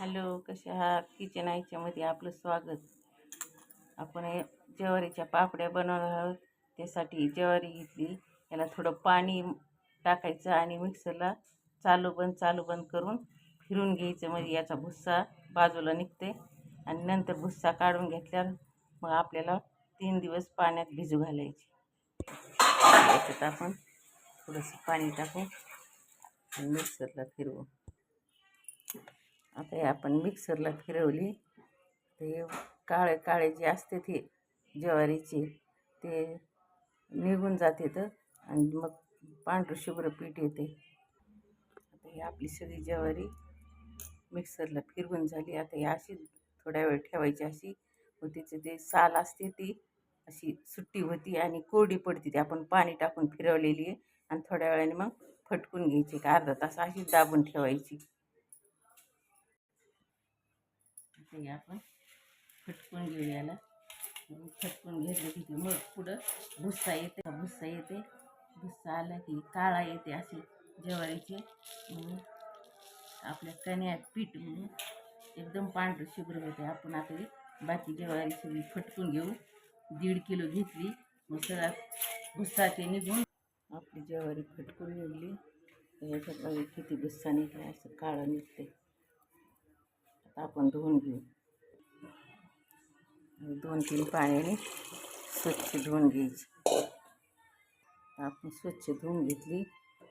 Hello कसे आहात? Kitchen आयच्यामध्ये आपलं स्वागत. आपण हे ज्वारीच्या पापड्या बनवणार आहोत. त्यासाठी ज्वारी घेतली. याला थोडं पाणी टाकायचं आणि मिक्सरला चालू बंद चालू बंद करून फिरून घ्यायचं. म्हणजे याचा भुस्सा बाजूला निघते आणि नंतर भुस्सा काढून घेतल्यावर मग आपल्याला तीन दिवस पाण्यात भिजू घालायची. याच्यात आपण थोडंसं पाणी टाकू आणि मिक्सरला फिरवू. आता हे आपण मिक्सरला फिरवली. ते काळे काळे जे असते ते ज्वारीचे ते निघून जाते तर आणि मग पांढरं शुभ्र पीठ येते. आता ही आपली सगळी ज्वारी मिक्सरला फिरवून झाली. आता ही अशी थोड्या वेळ ठेवायची अशी. व तिचे ते साल असते ती अशी सुट्टी होती आणि कोरडी पडते ती. आपण पाणी टाकून फिरवलेली आहे आणि थोड्या वेळाने मग फटकून घ्यायची एक अर्धा तास अशीच दाबून ठेवायची. इथे आपण. फटकून घेऊ याला. फटकून घेतलं की ते मग पुढं भुस्सा येते. भुस्सा येते. भुस्सा आला की काळा येते असे ज्वारीचे म्हणून आपल्या कण्यात पीठ म्हणून एकदम पांढरं शुभ्र होते. आपण आता बाकी ज्वारी सगळी फटकून घेऊ. दीड किलो घेतली. मग सगळा भुस्सा ते निघून आपली ज्वारी फटकून निघली. तर याच्यात किती भुस्सा निघला. असं काळं निघते आता आपण धुवून घेऊ. दोन तीन पाण्याने स्वच्छ धुवून घ्यायची. आपण स्वच्छ धुवून घेतली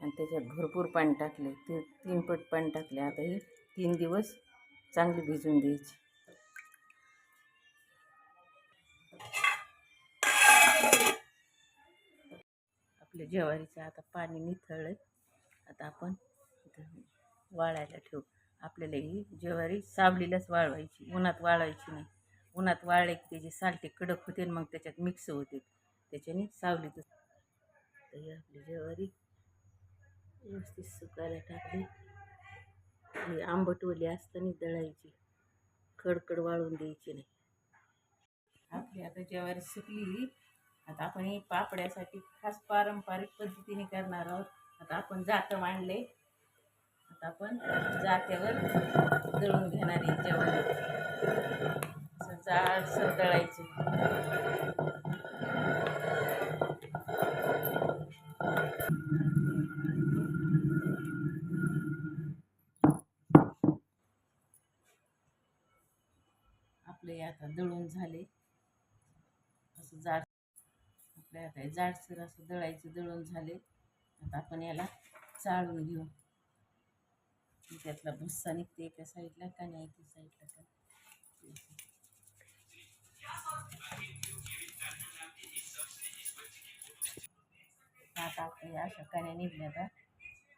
आणि त्याच्यात भरपूर पाणी टाकले. ते तीन पट पाणी टाकले. आता ही तीन दिवस चांगली भिजून द्यायची. आपल्या ज्वारीचं आता पाणी निथळलं. आता आपण वाळायला ठेवू. आपल्याला ही ज्वारी सावलीलाच वाळवायची उन्हात वाळवायची नाही. उन्हात वाळले की त्याचे सालटे कडक होते मग त्याच्यात मिक्स होते. त्याच्याने सावलीतच तर आपली ज्वारी व्यवस्थित सुकायला टाकली. ही आंबटवली असताना दळायची. कडकड वाळून द्यायची नाही. आपली आता ज्वारी सुकली. आता आपण ही पापड्यासाठी खास पारंपरिक पद्धतीने करणार आहोत. आता आपण जातं मांडले. आता आपण जात्यावर दळून घेणार आहे. जेवण असं जाडसर दळायचं आपले आता दळून झाले. असं जाड आपल्या आता जाडसर असं दळायचं दळून झाले. आता आपण याला चाळून घेऊ. त्यातला भुस्सा निघते एका साईडला का नाही एका साईडला का आता आपल्या अशा कण्या निघल्या तर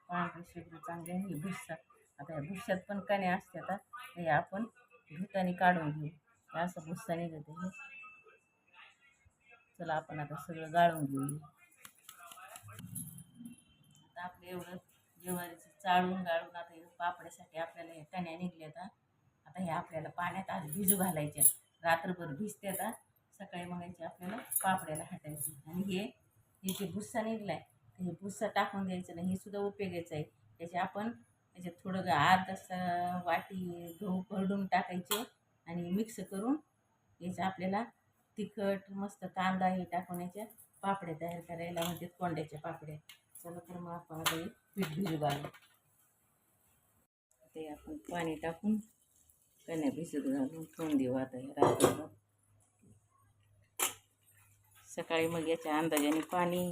पांढरे शुभ्र चांगले हे भुस्सा आता या भुस्सात पण कण्या असतात हे आपण धुताने काढून घेऊ. हे असं भुस्सा निघत हे चला आपण आता सगळं गाळून घेऊ आता आपलं एवढं ज्वारीचं चाळून गाळून आता हे पापड्यासाठी आपल्याला हे कण्या निघल्या आता आता हे आपल्याला पाण्यात आज भिजू घालायच्या रात्रभर भिजते आता. सकाळी मग याची आपल्याला पापड्याला हटायची. आणि हे हे जे भुस्सा निघला आहे तर हे भुस्सा टाकून द्यायचं नाही. हे सुद्धा उपयोगायचं आहे. त्याचे आपण त्याच्यात थोडं ग- अर्धा वाटी गहू भरडून टाकायचे आणि मिक्स करून याचं आपल्याला तिखट मस्त कांदा हे टाकून याच्या पापड्या तयार करायला म्हणतात कोंड्याच्या पापड्या. चला तर मग आपण आता पीठ भिजू घालू. ते आपण पाणी टाकून कण्या भिजत घालून ठेवून देऊ आता हे रात्रभर. सकाळी मग याच्या अंदाजाने पाणी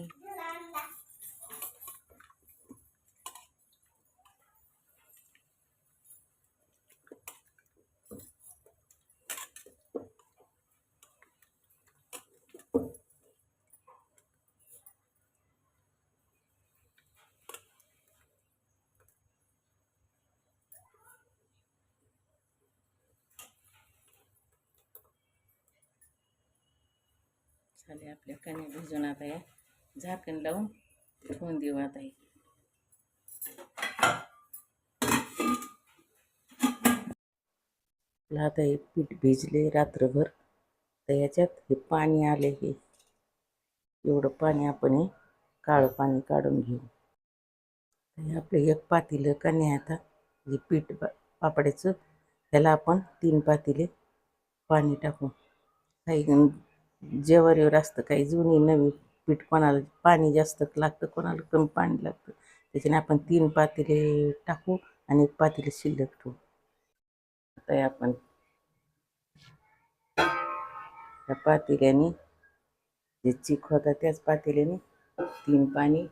झाले आपल्या कण्या भिजून आता या झाकण लावून ठेवून देऊ आता हे. आता हे पीठ भिजले रात्रभर तर याच्यात हे पाणी आले हे. एवढं पाणी आपण हे काळं पाणी काढून घेऊ. हे आपलं एक पातीलं कन्या आता हे पीठ पापड्याचं त्याला आपण तीन पातीले पाणी टाकू. काही जेवारीवर असतं काही जुनी नवी पीठ कोणाला पाणी जास्त लागतं कोणाला कमी पाणी लागतं. त्याच्याने आपण तीन पातेले टाकू आणि एक पातेले शिल्लक ठेवू. आता आपण त्या पातेल्याने जे चिक होता त्याच पातेल्याने तीन पाणी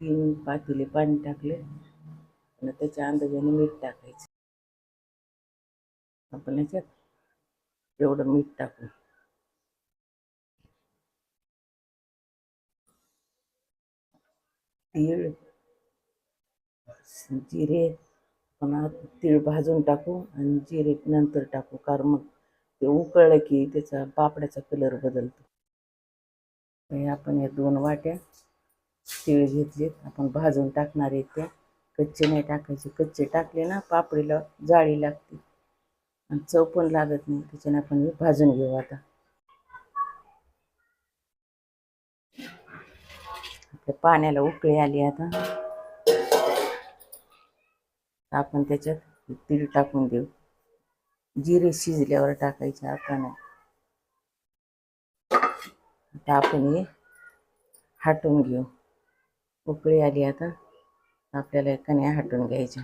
तीन पातेले पाणी टाकले आणि त्याच्या अंदाजाने मीठ टाकायचं. आपण याच्यात एवढं मीठ टाकू. तीळ. जिरे पुन्हा तीळ भाजून टाकू आणि जिरे नंतर टाकू कारण मग ते उकळलं की त्याचा पापड्याचा कलर बदलतो. हे आपण या दोन वाट्या तीळ घेतलेत. आपण भाजून टाकणार आहेत त्या. कच्चे नाही टाकायचे. कच्चे टाकले ना पापडीला जाळी लागते. आणि चव पण लागत नाही त्याच्याने आपण भाजून घेऊ आता. पाण्याला उकळी आली आता. आपण त्याच्यात तीळ टाकून देऊ. जिरे शिजल्यावर टाकायचे आपण. आता आपण हे हाटून घेऊ. उकळी आली आता. आपल्याला कण्या हाटून घ्यायच्या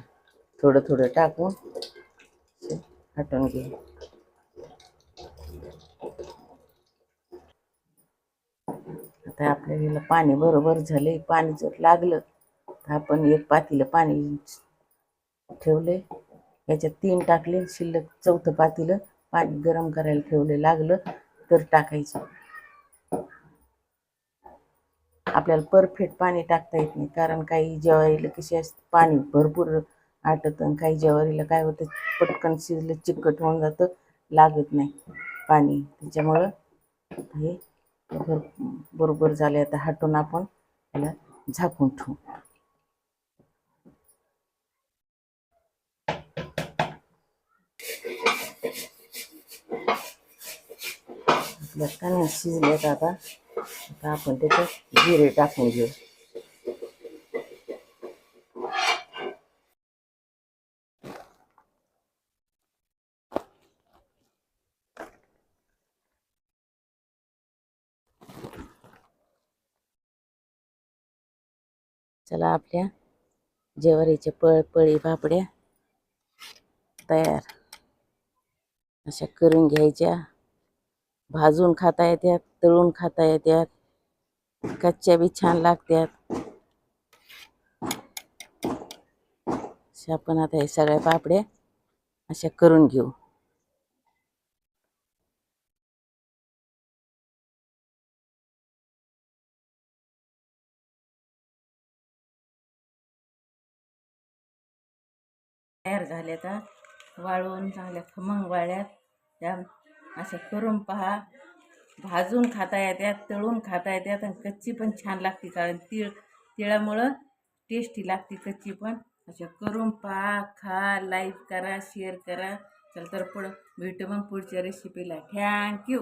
थोडं थोडं टाकून. हाटून घेऊ आता आपल्याला पाणी बरोबर झाले पाणी जर लागलं तर आपण एक पातीलं पाणी ठेवले याच्यात तीन टाकले शिल्लक चौथं पातीलं पाणी गरम करायला ठेवले लागलं तर टाकायचं. आपल्याला परफेक्ट पाणी टाकता येत नाही कारण काही ज्वारीला कशी असते पाणी भरपूर आटत आणि काही ज्वारीला काय होतं पटकन शिजलं चिकट होऊन जातं लागत नाही पाणी. त्याच्यामुळं हे घर बरोबर झाले आता हटून आपण याला झाकून ठेवू. आपल्या कण्या शिजल्यात आता. आता आपण त्याच्यात जिरे टाकून घेऊ. चला आपल्या जेवारीचे पळ पळी पापड्या तयार. अशा करून घ्यायच्या. भाजून खाता येतात तळून खाता येतात कच्च्या बी छान लागतात अशा आपण आता हे सगळ्या पापड्या अशा करून घेऊ. तयार झाल्या आता वाळवून चांगल्या खमंग वाळ्यात त्या अशा करून पहा. भाजून खाता येतात तळून खाता येतात आणि कच्ची पण छान लागते कारण तीळ तिळामुळं टेस्टी लागते कच्ची पण. अशा करून पहा खा लाईक करा शेअर करा. चल तर पुढं भेटू मग पुढच्या रेसिपीला थँक्यू